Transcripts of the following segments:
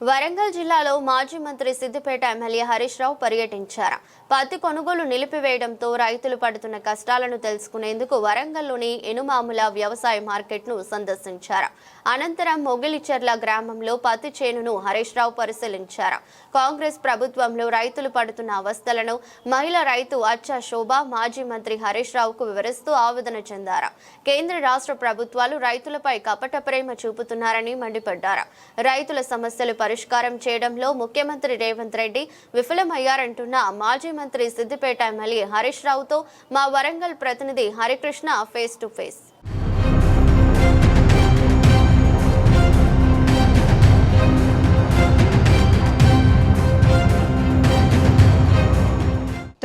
వరంగల్ జిల్లాలో మాజీ మంత్రి సిద్దిపేట ఎమ్మెల్యే హరీష్ రావు పర్యటించారు. పత్తి కొనుగోలు నిలిపివేయడంతో రైతులు పడుతున్న కష్టాలను తెలుసుకునేందుకు వరంగల్లోని ఎనుమాముల వ్యవసాయ మార్కెట్ను సందర్శించారు. అనంతరం మొగిలిచెర్ల గ్రామంలో పత్తి చేనును హరీష్ రావు పరిశీలించారు. కాంగ్రెస్ ప్రభుత్వంలో రైతులు పడుతున్న అవస్థలను మహిళా రైతు అచ్చ శోభ మాజీ మంత్రి హరీష్ రావుకు వివరిస్తూ ఆవేదన చెందారు. కేంద్ర రాష్ట్ర ప్రభుత్వాలు రైతులపై కపట ప్రేమ చూపుతున్నారని మండిపడ్డారు. రైతుల సమస్యలు పరిష్కారం చేయడంలో ముఖ్యమంత్రి రేవంత్ రెడ్డి విఫలమయ్యారంటున్న మాజీ మంత్రి సిద్దిపేట ఎమ్మెల్యే హరీష్ రావుతో మా వరంగల్ ప్రతినిధి Harikrishna face to face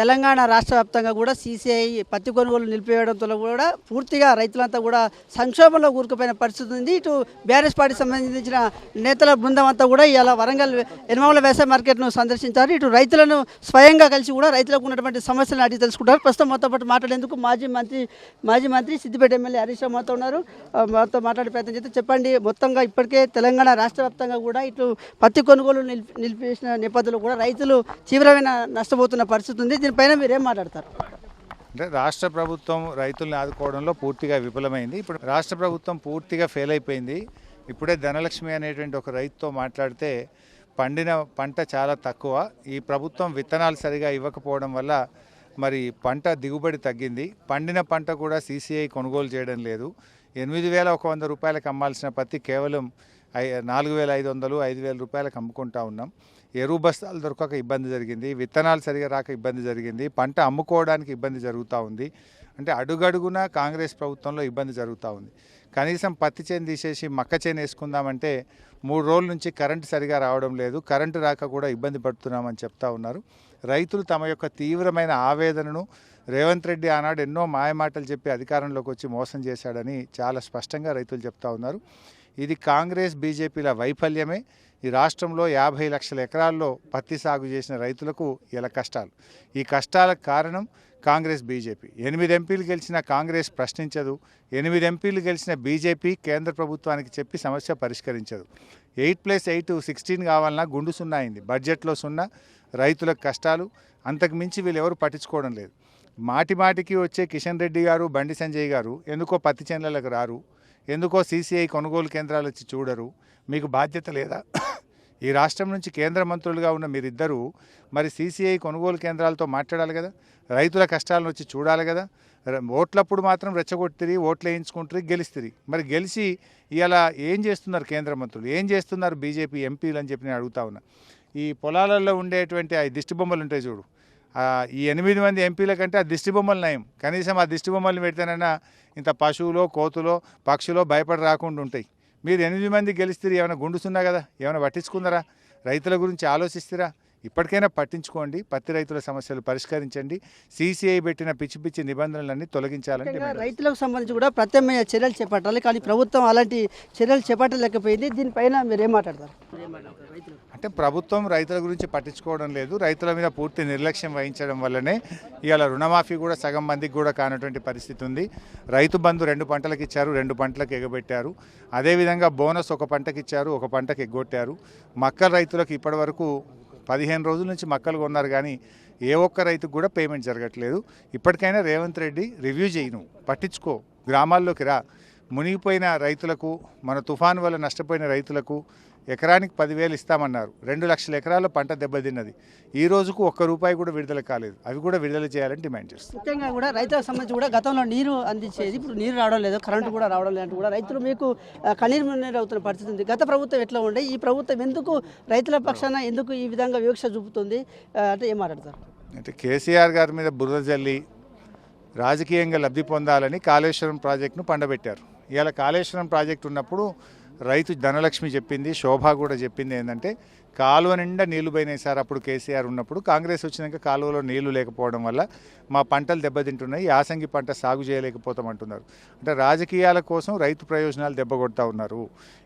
Telangana రాష్ట్ర వ్యాప్తంగా కూడా సీసీఐ పత్తి కొనుగోలు నిలిపివేయడంతో కూడా పూర్తిగా రైతులంతా కూడా సంక్షోభంలో కూరుకుపోయిన పరిస్థితి ఉంది. ఇటు బీఆర్ఎస్ పార్టీ సంబంధించిన నేతల బృందం అంతా కూడా ఇలా వరంగల్ ఎనమల వ్యవసాయ మార్కెట్ను సందర్శించారు. ఇటు రైతులను స్వయంగా కలిసి కూడా రైతులకు ఉన్నటువంటి సమస్యలను అడిగి తెలుసుకుంటారు. ప్రస్తుతం మొత్తం పాటు మాట్లాడేందుకు మాజీ మంత్రి మాజీ మంత్రి సిద్దిపేట ఎమ్మెల్యే హరీష్ రావు మాతో ఉన్నారు. మాతో మాట్లాడే ప్రయత్నం చేస్తే చెప్పండి. మొత్తంగా ఇప్పటికే తెలంగాణ రాష్ట్ర వ్యాప్తంగా కూడా ఇటు పత్తి కొనుగోలు నిలిపి నిలిపేసిన నేపథ్యంలో కూడా రైతులు తీవ్రమైన నష్టపోతున్న పరిస్థితి ఉంది. దీనిపైన మీరేం మాట్లాడతారు? అంటే రాష్ట్ర ప్రభుత్వం రైతుల్ని ఆదుకోవడంలో పూర్తిగా విఫలమైంది. ఇప్పుడు రాష్ట్ర ప్రభుత్వం పూర్తిగా ఫెయిల్ అయిపోయింది. ఇప్పుడే ధనలక్ష్మి అనేటువంటి ఒక రైతుతో మాట్లాడితే పండిన పంట చాలా తక్కువ. ఈ ప్రభుత్వం విత్తనాలు సరిగా ఇవ్వకపోవడం వల్ల మరి పంట దిగుబడి తగ్గింది. పండిన పంట కూడా సీసీఐ కొనుగోలు చేయడం లేదు. ఎనిమిది వేల ఒక వంద రూపాయలకు అమ్మాల్సిన పత్తి కేవలం నాలుగు వేల ఐదు వందలు ఐదు వేల రూపాయలకు అమ్ముకుంటా ఉన్నాం. ఎరువు బస్తాలు దొరకక ఇబ్బంది జరిగింది. విత్తనాలు సరిగా రాక ఇబ్బంది జరిగింది. పంట అమ్ముకోవడానికి ఇబ్బంది జరుగుతూ ఉంది. అంటే అడుగడుగున కాంగ్రెస్ ప్రభుత్వంలో ఇబ్బంది జరుగుతూ ఉంది. కనీసం పత్తి చేను తీసేసి మక్క చేను వేసుకుందామంటే మూడు రోజుల నుంచి కరెంటు సరిగా రావడం లేదు. కరెంటు రాక కూడా ఇబ్బంది పడుతున్నామని చెప్తా ఉన్నారు. రైతులు తమ యొక్క తీవ్రమైన ఆవేదనను రేవంత్ రెడ్డి ఆనాడు ఎన్నో మాయమాటలు చెప్పి అధికారంలోకి వచ్చి మోసం చేశాడని చాలా స్పష్టంగా రైతులు చెప్తా ఉన్నారు. ఇది కాంగ్రెస్ బీజేపీల వైఫల్యమే. ఈ రాష్ట్రంలో యాభై లక్షల ఎకరాల్లో పత్తి సాగు చేసిన రైతులకు ఇలా కష్టాలు. ఈ కష్టాలకు కారణం కాంగ్రెస్ బీజేపీ. ఎనిమిది ఎంపీలు గెలిచిన కాంగ్రెస్ ప్రశ్నించదు. ఎనిమిది ఎంపీలు గెలిచిన బీజేపీ కేంద్ర ప్రభుత్వానికి చెప్పి సమస్య పరిష్కరించదు. ఎయిట్ ప్లస్ ఎయిట్ సిక్స్టీన్ కావాలన్నా గుండు సున్నా అయింది. బడ్జెట్లో సున్నా. రైతులకు కష్టాలు. అంతకు మించి వీళ్ళు ఎవరు పట్టించుకోవడం లేదు. మాటిమాటికి వచ్చే కిషన్ రెడ్డి గారు బండి సంజయ్ గారు ఎందుకో పత్తి చేనులకు రారు ఎందుకో సీసీఐ కొనుగోలు కేంద్రాలు వచ్చి చూడరు. మీకు బాధ్యత లేదా? ఈ రాష్ట్రం నుంచి కేంద్ర మంత్రులుగా ఉన్న మీరిద్దరూ మరి సీసీఐ కొనుగోలు కేంద్రాలతో మాట్లాడాలి కదా? రైతుల కష్టాలను వచ్చి చూడాలి కదా? ఓట్లప్పుడు మాత్రం రెచ్చగొట్టిరి ఓట్లు వేయించుకుంటారు గెలిస్తుంది మరి గెలిచి ఇలా ఏం చేస్తున్నారు కేంద్ర మంత్రులు? ఏం చేస్తున్నారు బీజేపీ ఎంపీలు అని చెప్పి నేను అడుగుతా ఉన్నా. ఈ పొలాలలో ఉండేటువంటి ఆ దిష్టిబొమ్మలు ఉంటాయి చూడు. ఈ ఎనిమిది మంది ఎంపీల కంటే ఆ దిష్టి బొమ్మలు నయం. కనీసం ఆ దిష్టి బొమ్మలు పెడితేనైనా ఇంత పశువులో కోతులో పక్షులో భయపడి రాకుండా ఉంటాయి. మీరు ఎనిమిది మంది గెలిస్తే ఏమైనా గుండుస్తున్నా కదా? ఏమైనా పట్టించుకుందరా రైతుల గురించి ఆలోచిస్తారా? ఇప్పటికైనా పట్టించుకోండి. పత్తి రైతుల సమస్యలు పరిష్కరించండి. సీసీఐ పెట్టిన పిచ్చి పిచ్చి నిబంధనలన్నీ తొలగించాలని రైతులకు సంబంధించి కూడా ప్రత్యామ్నాయ చర్యలు చేపట్టాలి. కానీ ప్రభుత్వం అలాంటి చర్యలు చేపట్టలేకపోయింది. దీనిపైన మీరు ఏం మాట్లాడతారు? రైతులు అంటే ప్రభుత్వం రైతుల గురించి పట్టించుకోవడం లేదు. రైతుల మీద పూర్తి నిర్లక్ష్యం వహించడం వల్లనే ఇవాళ రుణమాఫీ కూడా సగం మందికి కూడా కానటువంటి పరిస్థితి ఉంది. రైతు బంధు రెండు పంటలకు ఇచ్చారు రెండు పంటలకు ఎగబెట్టారు. అదేవిధంగా బోనస్ ఒక పంటకి ఇచ్చారు ఒక పంటకు ఎగ్గొట్టారు. మక్కల రైతులకు ఇప్పటివరకు పదిహేను రోజుల నుంచి మక్కలు కొన్నారు కానీ ఏ ఒక్క రైతుకు కూడా పేమెంట్ జరగట్లేదు. ఇప్పటికైనా రేవంత్ రెడ్డి రివ్యూ చేయను. పట్టించుకో. గ్రామాల్లోకి రా. మునిగిపోయిన రైతులకు మన తుఫాను వల్ల నష్టపోయిన రైతులకు ఎకరానికి పదివేలు ఇస్తామన్నారు. రెండు లక్షల ఎకరాల పంట దెబ్బతిన్నది. ఈ రోజుకు ఒక్క రూపాయి కూడా విడుదల కాలేదు. అవి కూడా విడుదల చేయాలని డిమాండ్ చేస్తారు ముఖ్యంగా కూడా రైతులకు సంబంధించి కూడా గతంలో నీరు అందించేది ఇప్పుడు నీరు రావడం లేదు కరెంటు కూడా రావడం లేదు కూడా రైతులు మీకు కన్నీరు మున్నీరు అవుతున్న పరిస్థితి ఉంది. గత ప్రభుత్వం ఎట్లా ఉండే ఈ ప్రభుత్వం ఎందుకు రైతుల పక్షాన ఎందుకు ఈ విధంగా వివక్ష చూపుతుంది? అంటే ఏం మాట్లాడతారు? అంటే కేసీఆర్ గారి మీద బురద జల్లి రాజకీయంగా లబ్ధి పొందాలని కాళేశ్వరం ప్రాజెక్టును పండబెట్టారు. ఇవాళ కాళేశ్వరం ప్రాజెక్టు ఉన్నప్పుడు రైతు ధనలక్ష్మి చెప్పింది శోభ కూడా చెప్పింది ఏంటంటే కాలువ నిండా నీళ్ళు పోయినాయి సార్ అప్పుడు కేసీఆర్ ఉన్నప్పుడు. కాంగ్రెస్ వచ్చినాక కాలువలో నీళ్ళు లేకపోవడం వల్ల మా పంటలు దెబ్బతింటున్నాయి యాసంగి పంట సాగు చేయలేకపోతామంటున్నారు. అంటే రాజకీయాల కోసం రైతు ప్రయోజనాలు దెబ్బగొడతా ఉన్నారు.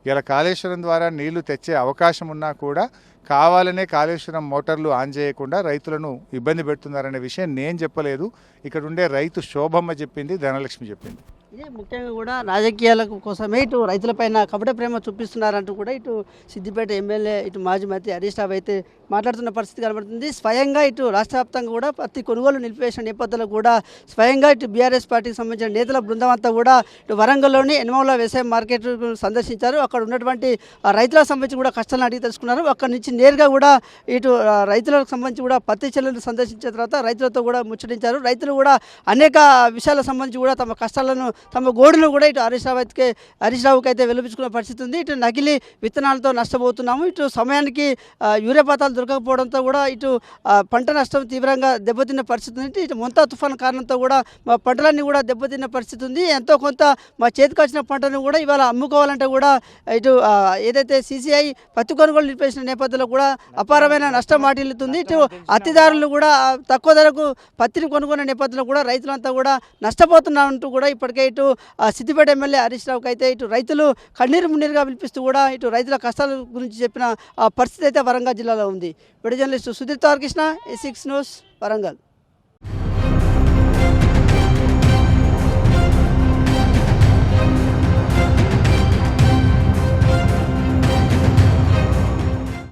ఇలా కాళేశ్వరం ద్వారా నీళ్ళు తెచ్చే అవకాశం ఉన్నా కూడా కావాలనే కాళేశ్వరం మోటార్లు ఆన్ చేయకుండా రైతులను ఇబ్బంది పెడుతున్నారనే విషయం నేను చెప్పలేదు. ఇక్కడ ఉండే రైతు శోభమ్మ చెప్పింది ధనలక్ష్మి చెప్పింది. ఇది ముఖ్యంగా కూడా రాజకీయాల కోసమే ఇటు రైతులపైన కపట ప్రేమ చూపిస్తున్నారంటూ కూడా ఇటు సిద్దిపేట ఎమ్మెల్యే ఇటు మాజీ మంత్రి హరీష్ రావు అయితే మాట్లాడుతున్న పరిస్థితి కనబడుతుంది. స్వయంగా ఇటు రాష్ట్ర వ్యాప్తంగా కూడా ప్రతి కొనుగోలు నిలిపివేసిన నేపథ్యంలో కూడా స్వయంగా ఇటు బీఆర్ఎస్ పార్టీకి సంబంధించిన నేతల బృందం అంతా కూడా ఇటు వరంగల్లోని ఎనమల వ్యవసాయ మార్కెట్ సందర్శించారు. అక్కడ ఉన్నటువంటి రైతులకు సంబంధించి కూడా కష్టాలను అడిగి తెలుసుకున్నారు. అక్కడ నుంచి నేరుగా కూడా ఇటు రైతులకు సంబంధించి కూడా పత్తి చెల్లెలు సందర్శించిన తర్వాత రైతులతో కూడా ముచ్చటించారు. రైతులు కూడా అనేక విషయాలకు సంబంధించి కూడా తమ కష్టాలను తమ గోడును కూడా ఇటు హరీష్ రావు అయితే హరీష్ రావుకి అయితే వెలిపించుకున్న పరిస్థితి ఉంది. ఇటు నకిలీ విత్తనాలతో నష్టపోతున్నాము. ఇటు సమయానికి యూరియా పాతాలు దొరకకపోవడంతో కూడా ఇటు పంట నష్టం తీవ్రంగా దెబ్బతిన్న పరిస్థితి ఉంది. ఇటు మొంతా తుఫాన్ కారణంతో కూడా మా పంటలన్నీ కూడా దెబ్బతిన్న పరిస్థితి ఉంది. ఎంతో కొంత మా చేతికి వచ్చిన పంటను కూడా ఇవాళ అమ్ముకోవాలంటే కూడా ఇటు ఏదైతే సీసీఐ పత్తి కొనుగోలు నిలిపేసిన నేపథ్యంలో కూడా అపారమైన నష్టం వాటిల్లుతుంది. ఇటు అతిదారులు కూడా తక్కువ ధరకు పత్తిని కొనుక్కునే నేపథ్యంలో కూడా రైతులంతా కూడా నష్టపోతున్నారంటూ కూడా ఇప్పటికే ఇటు ఆ, సిద్దిపేట ఎమ్మెల్యే హరీష్ రావుకి అయితే ఇటు రైతులు కన్నీరు మున్నీరుగా పిలిపిస్తూ కూడా ఇటు రైతుల కష్టాల గురించి చెప్పిన ఆ, పరిస్థితి అయితే వరంగల్ జిల్లాలో ఉంది. Video Sudheer Tarakrishna A six news Warangal.